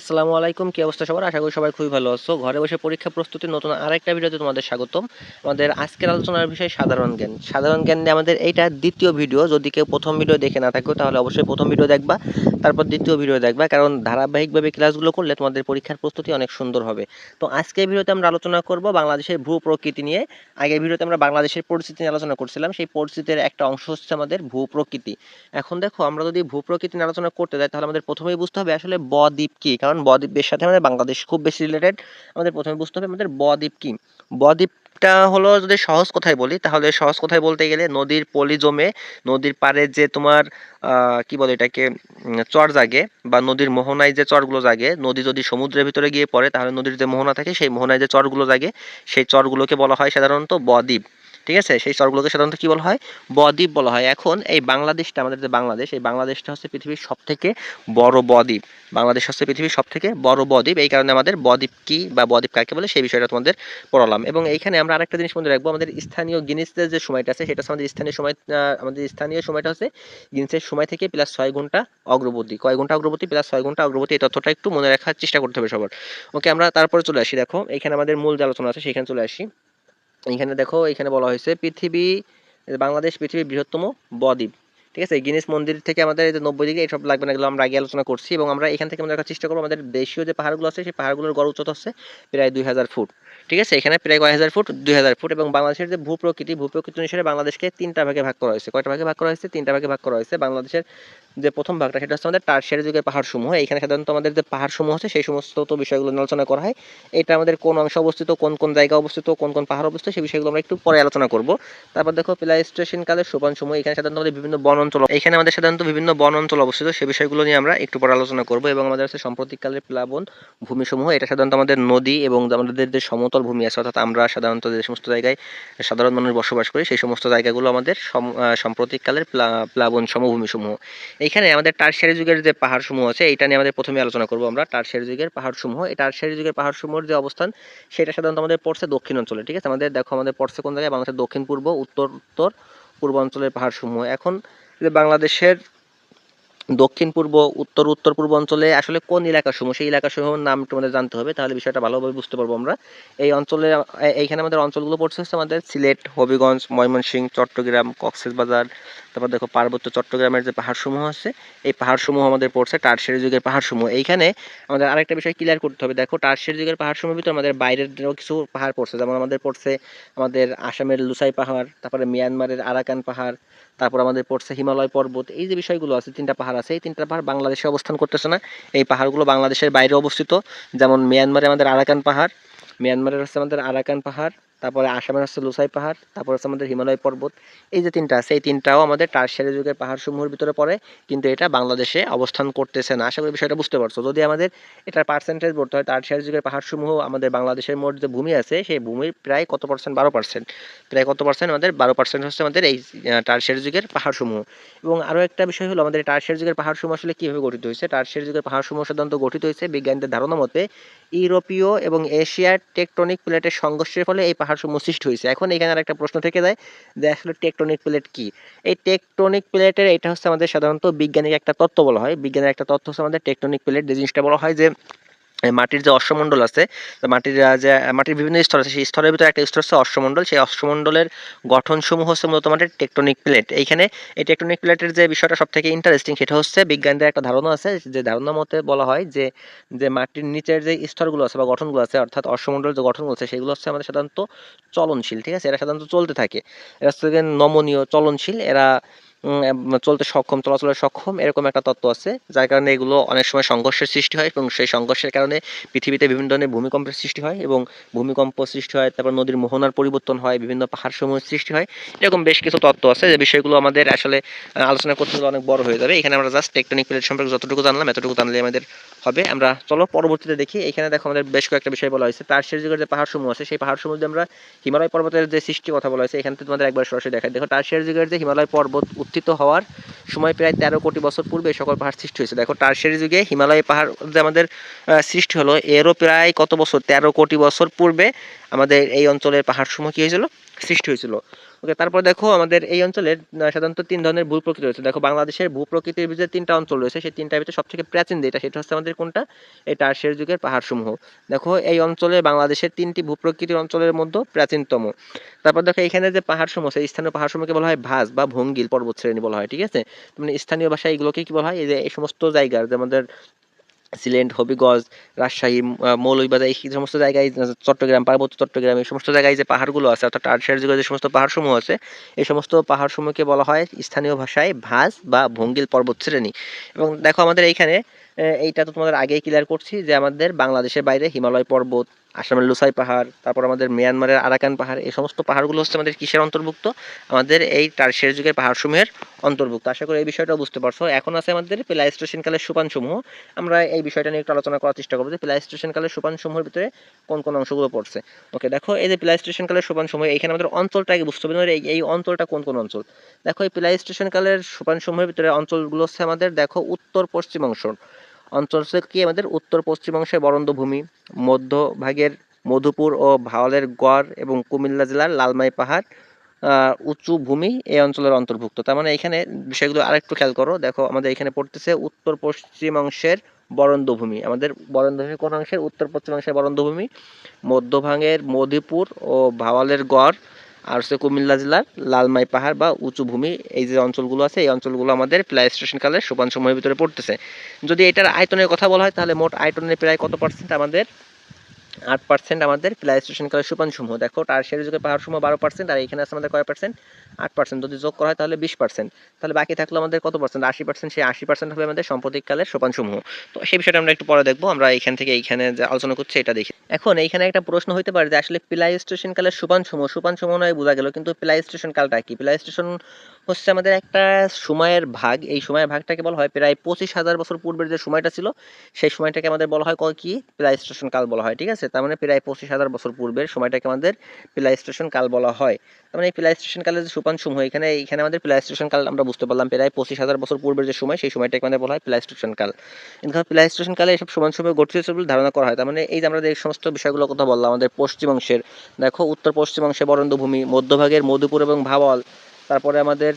আসসালামু আলাইকুম, কি অবস্থা সবার? আশা করি সবাই খুবই ভালো আছো। ঘরে বসে পরীক্ষা প্রস্তুতি নতুন আরেকটা ভিডিওতে তোমাদের স্বাগতম। আমাদের আজকের আলোচনার বিষয় সাধারণ জ্ঞান। সাধারণ জ্ঞান নিয়ে আমাদের এইটা দ্বিতীয় ভিডিও। যদি কেউ প্রথম ভিডিও দেখে না থাকো, তাহলে অবশ্যই প্রথম ভিডিও দেখবা, তারপর দ্বিতীয় ভিডিও দেখবা, কারণ ধারাবাহিকভাবে ক্লাসগুলো করলে তোমাদের পরীক্ষার প্রস্তুতি অনেক সুন্দর হবে। তো আজকের ভিডিওতে আমরা আলোচনা করব বাংলাদেশের ভূ প্রকৃতি নিয়ে। আগের ভিডিওতে আমরা বাংলাদেশের পরিস্থিতি নিয়ে আলোচনা করছিলাম। সেই পরিস্থিতির একটা অংশ হচ্ছে আমাদের ভূ প্রকৃতি। এখন দেখো, আমরা যদি ভূ প্রকৃতি নিয়ে আলোচনা করতে যাই, তাহলে আমাদের প্রথমেই বুঝতে হবে আসলে বদ্বীপ কি? কারণ বদ্বীপের সাথে আমাদের বাংলাদেশ খুব বেশি রিলেটেড আমাদের প্রথমে বুঝতে হবে আমাদের বদ্বীপ কি। বদ্বীপটা হলো যদি সহজ কথায় বলি, তাহলে সহজ কথায় বলতে গেলে নদীর পলি জমে, নদীর পাড়ে যে তোমার কি বলে এটাকে চর জাগে বা নদীর মোহনায় যে চরগুলো জাগে, নদী যদি সমুদ্রের ভিতরে গিয়ে পড়ে, তাহলে নদীর যে মোহনা থাকে, সেই মোহনায় যে চরগুলো জাগে, সেই চরগুলোকে বলা হয় সাধারণত বদ্বীপ। ঠিক আছে? সেই চরগুলোকে সাধারণত কি বলা হয়? বদ্বীপ বলা হয়। এখন এই বাংলাদেশটা, আমাদের যে বাংলাদেশ, এই বাংলাদেশটা হচ্ছে পৃথিবীর সব থেকে বড় বদ্বীপ। বাংলাদেশ হচ্ছে পৃথিবীর সব থেকে বড় বদ্বীপ। এই কারণে আমাদের বদ্বীপ কি বা বদ্বীপ কাকে বলে, সেই বিষয়টা তোমাদের পড়ালাম। এবং এইখানে আমরা আরেকটা জিনিস মনে রাখব, আমাদের স্থানীয় গিনিসের যে সময়টা আছে, সেটা আমাদের স্থানীয় সময় আমাদের স্থানীয় সময়টা হচ্ছে গিনিসের সময় থেকে প্লাস ছয় ঘণ্টা অগ্রগতি কয় ঘণ্টা অগ্রগতি প্লাস ছয় ঘণ্টা অগ্রগতি এই তথ্যটা একটু মনে রাখার চেষ্টা করতে হবে সবার। ওকে, আমরা তারপরে চলে আসি। দেখো, এখানে আমাদের মূল যে আলোচনা আছে, সেখানে চলে আসি। এখানে দেখো এখানে বলা হয়েছে পৃথিবী বাংলাদেশ পৃথিবীর বৃহত্তম বদ্বীপ। ঠিক আছে গিনেস মন্দির থেকে আমাদের এই যে নব্বই ডিগ্রি, এইসব লাগবে না, এগুলো আমরা আগে আলোচনা করছি এবং আমরা এখান থেকে আমরা চেষ্টা করব, আমাদের দেশীয় যে পাহাড়গুলো আছে, সেই পাহাড়গুলোর গড় উচ্চতা হচ্ছে প্রায় দুই হাজার ফুট। ঠিক আছে, এখানে প্রায় কয় হাজার ফুট? দুই হাজার ফুট এবং বাংলাদেশের যে ভূপ্রকৃতি ভূপ্রকৃতি অনুসারে বাংলাদেশকে তিনটা ভাগে ভাগ করা হয়েছে। কয়টা ভাগে ভাগ করা হয়েছে? তিনটা ভাগে ভাগ করা হয়েছে। বাংলাদেশের যে প্রথম ভাগটা, সেটা হচ্ছে আমাদের টার্সিয়ারি যুগের পাহাড় সমূহ এখানে সাধারণত আমাদের যে পাহাড় সমূহ আছে, সেই সমস্ত তো বিষয়গুলো আলোচনা করা হয়। এটা আমাদের কোন অংশে অবস্থিত, কোন কোন জায়গা অবস্থিত, কোন কোন পাহাড় অবস্থিত সেই বিষয়গুলো আমরা একটু পরে আলোচনা করব। তারপর দেখো, প্লাইস্টেশন কালের সোপান সমূহ এখানে সাধারণত আমাদের বিভিন্ন বন অঞ্চল এখানে আমাদের সাধারণত বিভিন্ন বন অঞ্চল অবস্থিত। সেই বিষয়গুলো নিয়ে আমরা একটু পরে আলোচনা করব এবং আমাদের আছে সাম্প্রতিককালের প্লাবন ভূমিসমূহ। এটা সাধারণত আমাদের নদী এবং আমাদের যে সমতল ভূমি আছে, অর্থাৎ আমরা সাধারণত যে সমস্ত জায়গায় সাধারণ মানুষ বসবাস করি, সেই সমস্ত জায়গাগুলো আমাদের সম- সাম্প্রতিককালের প্লা- প্লাবন সমভূমিসমূহ এইখানে আমাদের টার্সিয়ারি যুগের যে পাহাড়সমূহ আছে এটা নিয়ে আমাদের প্রথমে আলোচনা করব আমরা। টার্সিয়ারি যুগের পাহাড়সমূহ। এই টার্সিয়ারি যুগের পাহাড়সমূহের যে অবস্থান, সেটা সাধারণত আমাদের পড়ছে দক্ষিণ অঞ্চলে, ঠিক আছে? আমাদের দেখো আমাদের পড়ছে কোন জায়গায়? বাংলাদেশের দক্ষিণ, পূর্ব, উত্তর উত্তর, পূর্বাঞ্চলের পাহাড়সমূহ। এখন যে বাংলাদেশের দক্ষিণ পূর্ব, উত্তর উত্তর পূর্ব অঞ্চলে আসলে কোন এলাকাসমূহ, সেই এলাকাসমূহের নাম আমাদের জানতে হবে, তাহলে বিষয়টা ভালোভাবে বুঝতে পারব আমরা। এই অঞ্চলে এইখানে আমাদের অঞ্চলগুলো পড়ছে হচ্ছে আমাদের সিলেট, হবিগঞ্জ, ময়মনসিংহ, চট্টগ্রাম, কক্সবাজার, তারপর দেখো পার্বত্য চট্টগ্রামের যে পাহাড়সমূহ আছে, এই পাহাড়সমূহ আমাদের পড়ছে টার্সিয়ারি যুগের পাহাড়সমূহ। এইখানে আমাদের আরেকটা বিষয় ক্লিয়ার করতে হবে, দেখো টার্সিয়ারি যুগের পাহাড়সমূহের ভিতরে আমাদের বাইরের কিছু পাহাড় পড়ছে, যেমন আমাদের পড়ছে আমাদের আসামের লুসাই পাহাড়, তারপরে মিয়ানমারের আরাকান পাহাড় তারপর আমাদের পড়ছে হিমালয় পর্বত, এই যে বিষয়গুলো আছে, তিনটা পাহাড় আছে, এই তিনটা পাহাড় বাংলাদেশে অবস্থান করতেছে না। এই পাহাড়গুলো বাংলাদেশের বাইরে অবস্থিত, যেমন মিয়ানমারে আমাদের আরাকান পাহাড়, মিয়ানমারের হচ্ছে আমাদের আরাকান পাহাড় তারপরে আসামের হচ্ছে লুসাই পাহাড়, তারপর হচ্ছে আমাদের হিমালয় পর্বত। এই যে তিনটা আছে এই তিনটাও আমাদের টার্সিয়ারি যুগের পাহাড়সমূহের ভিতরে পড়ে, কিন্তু এটা বাংলাদেশে অবস্থান করতেছে না। আশা করি বিষয়টা বুঝতে পারছ। যদি আমাদের এটার পার্সেন্টেজ বলতে হয় টার্সিয়ারি যুগের পাহাড়সমূহ আমাদের বাংলাদেশের মোট যে ভূমি আছে, সেই ভূমির প্রায় কত পার্সেন্ট বারো পার্সেন্ট প্রায় কত পার্সেন্ট আমাদের? বারো পার্সেন্ট হচ্ছে আমাদের এই টার্সিয়ারি যুগের পাহাড়সমূহ। এবং আরও একটা বিষয় হলো, আমাদের টার্সিয়ারি যুগের পাহাড়সমূহ আসলে কীভাবে গঠিত হয়েছে? টার্সিয়ারি যুগের পাহাড়সমূহ সাধারণত গঠিত হয়েছে বিজ্ঞানীদের ধারণা মতে, ইউরোপীয় এবং এশিয়ার টেকটনিক প্লেটের সংঘর্ষের ফলে এই পাহাড়সমূহ সৃষ্টি হয়েছে। এখন এখানে আর একটা প্রশ্ন থেকে যায় যে আসলে টেকটনিক প্লেট কি? এই টেকটনিক প্লেটের এটা হচ্ছে আমাদের সাধারণত বিজ্ঞানিক একটা তত্ত্ব বলা হয়। বিজ্ঞানের একটা তত্ত্ব হচ্ছে আমাদের টেকটনিক প্লেট যে জিনিসটা বলা হয় যে মাটির যে অশ্বমণ্ডল আছে মাটির যে, মাটির বিভিন্ন স্তর আছে, সেই স্তরের ভিতরে একটা স্তর হচ্ছে অশ্বমণ্ডল। সেই অশ্বমণ্ডলের গঠনসমূহ হচ্ছে মূলত আমাদের টেকটনিক প্লেট এইখানে এই টেকটনিক প্লেটের যে বিষয়টা সব থেকে ইন্টারেস্টিং সেটা হচ্ছে বিজ্ঞানদের একটা ধারণা আছে, যে ধারণা মতে বলা হয় যে যে মাটির নিচের যে স্তরগুলো আছে বা গঠনগুলো আছে, অর্থাৎ অশ্বমণ্ডল যে গঠনগুলো আছে, সেগুলো হচ্ছে আমাদের সাধারণত চলনশীল, ঠিক আছে? এরা সাধারণত চলতে থাকে। এরা হচ্ছে নমনীয়, চলনশীল। এরা চলতে সক্ষম চলাচলের সক্ষম এরকম একটা তত্ত্ব আছে, যার কারণে এগুলো অনেক সময় সংঘর্ষের সৃষ্টি হয় এবং সেই সংঘর্ষের কারণে পৃথিবীতে বিভিন্ন ধরনের ভূমিকম্পের সৃষ্টি হয় এবং ভূমিকম্প সৃষ্টি হয়, তারপর নদীর মোহনার পরিবর্তন হয়, বিভিন্ন পাহাড় সমূহের সৃষ্টি হয়, এরকম বেশ কিছু তত্ত্ব আছে যে বিষয়গুলো আমাদের আসলে আলোচনা করতে গেলে অনেক বড় হয়ে যাবে। এখানে আমরা জাস্ট টেকটনিক প্লেট সম্পর্কে যতটুকু জানলাম, এতটুকু জানলে আমাদের হবে। আমরা চলো পরবর্তীতে দেখি, এখানে দেখো আমাদের বেশ কয়েকটা বিষয় বলা হয়েছে। টার্সিয়ারি যুগের যে পাহাড় সমূহ আছে, সেই পাহাড় সমূহ আমরা হিমালয় পর্বতের যে সৃষ্টি কথা বলা হয়েছে, এখান থেকে তোমাদের একবার সরাসরি দেখায় দেখো টার্সিয়ারি যুগের যে হিমালয় পর্বত উত্থিত হওয়ার সময় প্রায় তেরো কোটি বছর পূর্বে সকল পাহাড় সৃষ্টি হয়েছে। দেখো, টার্সের যুগে হিমালয় পাহাড় যে আমাদের সৃষ্টি হলো, এরও প্রায় কত বছর? তেরো কোটি বছর পূর্বে আমাদের এই অঞ্চলের পাহাড়সমূহ কী হয়েছিল? সৃষ্টি হয়েছিল। ওকে তারপর দেখো আমাদের এই অঞ্চলের সাধারণত তিন ধরনের ভূপ্রকৃতি রয়েছে। দেখো বাংলাদেশের ভূপ্রকৃতির ভিতরে তিনটা অঞ্চল রয়েছে। সেই তিনটার ভিতরে সবথেকে প্রাচীন যেটা, সেটা হচ্ছে আমাদের কোনটা? এই টার্সিয়ারি যুগের পাহাড়সমূহ। দেখো এই অঞ্চলে বাংলাদেশের তিনটি ভূপ্রকৃতির অঞ্চলের মধ্যে প্রাচীনতম। তারপর দেখো এখানে যে পাহাড়সমূহ, সেই স্থানীয় পাহাড়সমূহকে বলা হয় ভাস বা ভঙ্গিল পর্বত শ্রেণি বলা হয়, ঠিক আছে? মানে স্থানীয় ভাষায় এগুলোকে কি বলা হয়? এই যে এই সমস্ত জায়গার, যে আমাদের সিলেট, হবিগঞ্জ, রাজশাহী মৌলভীবাজার, এই সমস্ত জায়গায় চট্টগ্রাম, পার্বত্য চট্টগ্রাম, এই সমস্ত জায়গায় যে পাহাড়গুলো আছে, অর্থাৎ টার্সিয়ারি যুগে যে সমস্ত পাহাড়সমূহ আছে, এই সমস্ত পাহাড়সমূহকে বলা হয় স্থানীয় ভাষায় ভাস বা ভঙ্গিল পর্বত শ্রেণি এবং দেখো আমাদের এইখানে এইটা তো তোমাদের আগেই ক্লিয়ার করছি যে আমাদের বাংলাদেশের বাইরে হিমালয় পর্বত, আসামের লুসাই পাহাড়, তারপর আমাদের মিয়ানমারের আরাকান পাহাড়, এই সমস্ত পাহাড়গুলো হচ্ছে আমাদের কিসের অন্তর্ভুক্ত? আমাদের এই টার্সিয়ারি যুগের পাহাড়সমূহের অন্তর্ভুক্ত। আশা করি এই বিষয়টা বুঝতে পারছ। এখন আছে আমাদের প্লাইস্টোসিন কালের সোপানসমূহ। আমরা এই বিষয়টা নিয়ে একটু আলোচনা করার চেষ্টা করব যে প্লাইস্টোসিন কালের সোপানসমূহের ভিতরে কোন কোন অংশগুলো পড়ছে। ওকে, দেখো, এই যে প্লাইস্টোসিন কালের সোপানসমূহ, এইখানে আমাদের অঞ্চলটা আগে বুঝতে হবে এই এই অঞ্চলটা কোন কোন অঞ্চল? দেখো, এই প্লাইস্টোসিন কালের সোপানসমূহের ভিতরে অঞ্চলগুলো হচ্ছে আমাদের, দেখো উত্তর পশ্চিম অংশ অঞ্চল হচ্ছে কি আমাদের উত্তর পশ্চিম অংশে বরন্দভূমি মধ্যভাগের মধুপুর ও ভাওয়ালের গড় এবং কুমিল্লা জেলার লালমাই পাহাড় উঁচু ভূমি এই অঞ্চলের অন্তর্ভুক্ত। তার মানে এখানে বিষয়গুলো আরেকটু খেয়াল করো। দেখো, আমাদের এখানে পড়তেছে উত্তর পশ্চিম অংশের বরন্দভূমি আমাদের বরন্দভূমি কোন অংশের? উত্তর পশ্চিম অংশের বরন্দভূমি মধ্যভাগের মধুপুর ও ভাওয়ালের গড় আর হচ্ছে কুমিল্লা জেলার লালমাই পাহাড় বা উঁচু ভূমি, এই যে অঞ্চলগুলো আছে, এই অঞ্চলগুলো আমাদের প্লাইস্টেশন কালের সোপান সময়ের ভিতরে পড়তেছে। যদি এটার আয়তনের কথা বলা হয়, তাহলে মোট আয়তনের প্রায় কত পার্সেন্ট আমাদের? আট পার্সেন্ট আমাদের প্লাইস্টেশন কালের সোপান সমূহ দেখো, টার্সিয়ারি যুগে পাহাড় সমূহ বারো পার্সেন্ট আর এখানে আছে আমাদের কয় পার্সেন্ট আট পার্সেন্ট যদি যোগ করা হয় তাহলে বিশ পার্সেন্ট তাহলে বাকি থাকল আমাদের কত পার্সেন্ট আশি পার্সেন্ট সেই আশি পার্সেন্ট হবে আমাদের সাম্প্রতিককালের সোপান সমূহ তো সেই বিষয়টা আমরা একটু পরে দেখব, আমরা এইখান থেকে এইখানে যে আলোচনা করছি এটা দেখি। এখন এইখানে একটা প্রশ্ন হতে পারে যে আসলে প্লাই স্টেশন কালের সোপান সমূহ সোপান সমূহ নয় বোঝা গেল, কিন্তু প্লাই স্টেশন কালটা কি? প্লাই স্টেশন হচ্ছে আমাদের একটা সময়ের ভাগ, এই সময়ের ভাগটাকে বলা হয় প্রায় পঁচিশ হাজার বছর পূর্বের যে সময়টা ছিল, সেই সময়টাকে আমাদের বলা হয় কি? প্লাই স্টেশন কাল বলা হয়, ঠিক আছে? তার মানে প্রায় পঁচিশ হাজার বছর পূর্বের সময়টাকে আমাদের প্লাই স্টেশন কাল বলা হয়। তার মানে এই প্লাই স্টেশন কালের যে সোপান সময় এখানে এখানে আমাদের প্লাই স্টেশন কাল আমরা বুঝতে পারলাম। প্রায় পঁচিশ হাজার বছর পূর্বের যে সময়, সেই সময়টা এখানে বলা হয় প্লাই স্টেশন কাল। এখানে প্লাইস্টেশন কালে এসব সমান সময় গঠিত বলে ধারণা করা হয়। তার মানে এই যে আমরা এই সমস্ত বিষয়গুলো কথা বললাম, আমাদের পশ্চিম অংশের দেখো উত্তর পশ্চিমাংশে বরেন্দ্রভূমি, মধ্যভাগের মধুপুর এবং ভাওয়াল, তারপরে আমাদের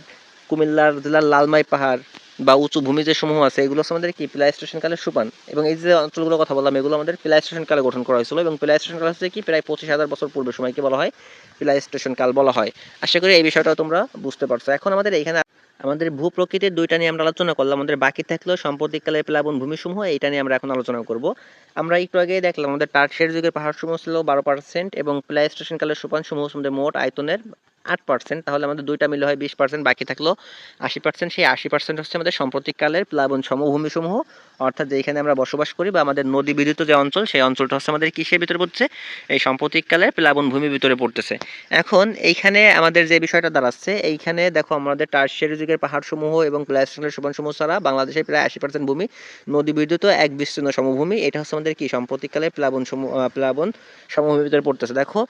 কুমিল্লার জেলার লালমাই পাহাড় বা উঁচু ভূমি যে সমূহ আছে, এগুলো আমাদের কি প্লাই স্টেশন কালের সুপান। এবং এই যে অঞ্চলগুলোর কথা বললাম, এগুলো আমাদের প্লাই স্টেশন কালে গঠন করা হয়েছিল। এবং প্লাই স্টেশন কাল হচ্ছে কি, প্রায় পঁচিশ হাজার বছর পূর্বে সময়কে বলা হয় প্লাই স্টেশন কাল বলা হয়। আশা করি এই বিষয়টা তোমরা বুঝতে পারছ। এখন আমাদের এখানে আমাদের ভূ প্রকৃতির দুইটা নিয়ে আমরা আলোচনা করলাম। আমাদের বাকি থাকল সাম্প্রতিককালের প্লাবন ভূমিসমূহ এইটা নিয়ে আমরা এখন আলোচনা করব। আমরা একটু আগেই দেখলাম, আমাদের টার্সিয়ারি যুগের পাহাড় সমূহ ছিল বারো পার্সেন্ট এবং প্লাই স্টেশন কালের সোপান সমূহ মোট আয়তনের আট পার্সেন্ট তাহলে আমাদের দুইটা মিলে হয় বিশ পার্সেন্ট বাকি থাকল আশি পার্সেন্ট সেই আশি পার্সেন্ট হচ্ছে আমাদের সাম্প্রতিককালের প্লাবন সমভূমি সমূহ অর্থাৎ যেখানে আমরা বসবাস করি বা আমাদের নদী বিদ্যুৎ যে অঞ্চল, সেই অঞ্চলটা হচ্ছে আমাদের কিসের ভিতরে পড়ছে এই সাম্প্রতিককালের প্লাবন ভূমির ভিতরে পড়তেছে। এখন এইখানে আমাদের যে বিষয়টা দাঁড়াচ্ছে, এইখানে দেখো আমাদের টার্সিয়ারি যুগের পাহাড় সমূহ এবং প্লাস্টিকের সমান সমূহ ছাড়া বাংলাদেশের প্রায় আশি পার্সেন্ট ভূমি নদী বিদ্যুৎ এক বিস্তীর্ণ সমভূমি। এটা হচ্ছে আমাদের কি? সাম্প্রতিককালে প্লাবন প্লাবন সমভূমির ভিতরে পড়তেছে। দেখো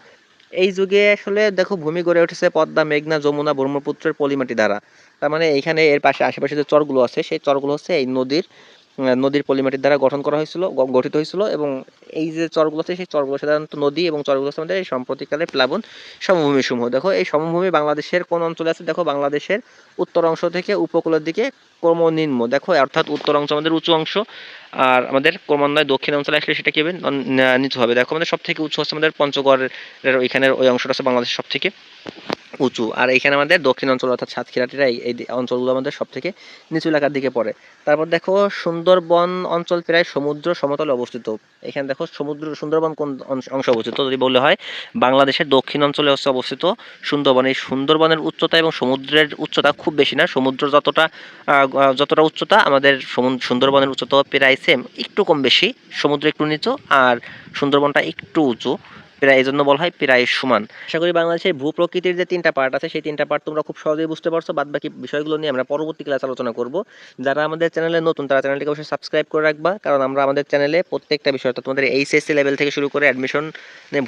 এই যুগে আসলে দেখো ভূমি গড়ে উঠেছে পদ্মা, মেঘনা, যমুনা, ব্রহ্মপুত্রের পলিমাটি দ্বারা। তার মানে এইখানে এর পাশে আশেপাশে যে চরগুলো আছে, সেই চরগুলো হচ্ছে এই নদীর নদীর পলিমাটির দ্বারা গঠন করা হয়েছিল গঠিত হয়েছিল এবং এই যে চরগুলো আছে, সেই চরগুলো সাধারণত নদী এবং চরগুলো আমাদের এই সাম্প্রতিককালে প্লাবন সমভূমি সমূহ দেখো, এই সমভূমি বাংলাদেশের কোন অঞ্চলে আছে? দেখো, বাংলাদেশের উত্তর অংশ থেকে উপকূলের দিকে ক্রমনিম্ন। দেখো, অর্থাৎ উত্তর অংশ আমাদের উঁচু অংশ আর আমাদের ক্রমান্বয়ে দক্ষিণ অঞ্চলে আসলে সেটা কি হবে? নিচু হবে। দেখো, আমাদের সব থেকে উঁচু হচ্ছে আমাদের পঞ্চগড়ের ওইখানের ওই অংশটা হচ্ছে বাংলাদেশের সব থেকে উঁচু। আর এইখানে আমাদের দক্ষিণ অঞ্চল অর্থাৎ সাতক্ষীরাটিরা এই অঞ্চলগুলো আমাদের সব থেকে নিচু এলাকার দিকে পড়ে। তারপর দেখো, সুন্দরবন অঞ্চল প্রায় সমুদ্র সমতলে অবস্থিত। এখানে দেখো, সমুদ্র সুন্দরবন কোন অংশ- অবস্থিত? যদি বললে হয়, বাংলাদেশের দক্ষিণ অঞ্চলে হচ্ছে অবস্থিত সুন্দরবন। এই সুন্দরবনের উচ্চতা এবং সমুদ্রের উচ্চতা খুব বেশি না। সমুদ্র যতটা যতটা উচ্চতা, আমাদের সুন্দরবনের উচ্চতা প্রায় সেম একটু কম বেশি। সমুদ্র একটু নিচু, আর সুন্দরবনটা একটু উঁচু। প্রায় এই জন্য বলা হয় প্রায় সমান। আশা করি বাংলাদেশের ভূ প্রকৃতির যে তিনটা পার্ট আছে, সেই তিনটা পার্ট তোমরা খুব সহজেই বুঝতে পারছ। বাদ বাকি বিষয়গুলো নিয়ে আমরা পরবর্তী ক্লাস আলোচনা করব। যারা আমাদের চ্যানেলে নতুন, তারা চ্যানেলটিকে অবশ্যই সাবস্ক্রাইব করে রাখবা। কারণ আমরা আমাদের চ্যানেলে প্রত্যেকটা বিষয়, অর্থাৎ তোমাদের এইচএসসি লেভেল থেকে শুরু করে অ্যাডমিশন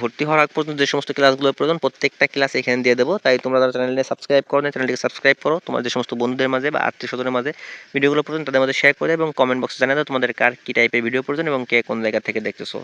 ভর্তি হওয়ার আগ পর্যন্ত যে সমস্ত ক্লাসগুলো প্রয়োজন, প্রত্যেকটা ক্লাস এখানে দিয়ে দেবো। তাই তোমরা যারা চ্যানেলে সাবস্ক্রাইব করো না চ্যানেলটিকে সাবস্ক্রাইব করো। তোমার যে সমস্ত বন্ধুদের মাঝে বা আত্মীয় স্বজনের মাঝে ভিডিওগুলো প্রয়োজন, তাদের মধ্যে শেয়ার করে এবং কমেন্ট বক্সে জানিয়ে দাও তোমাদের কার কী টাইপের ভিডিও প্রয়োজন এবং কে কোন জায়গা থেকে দেখতেছো।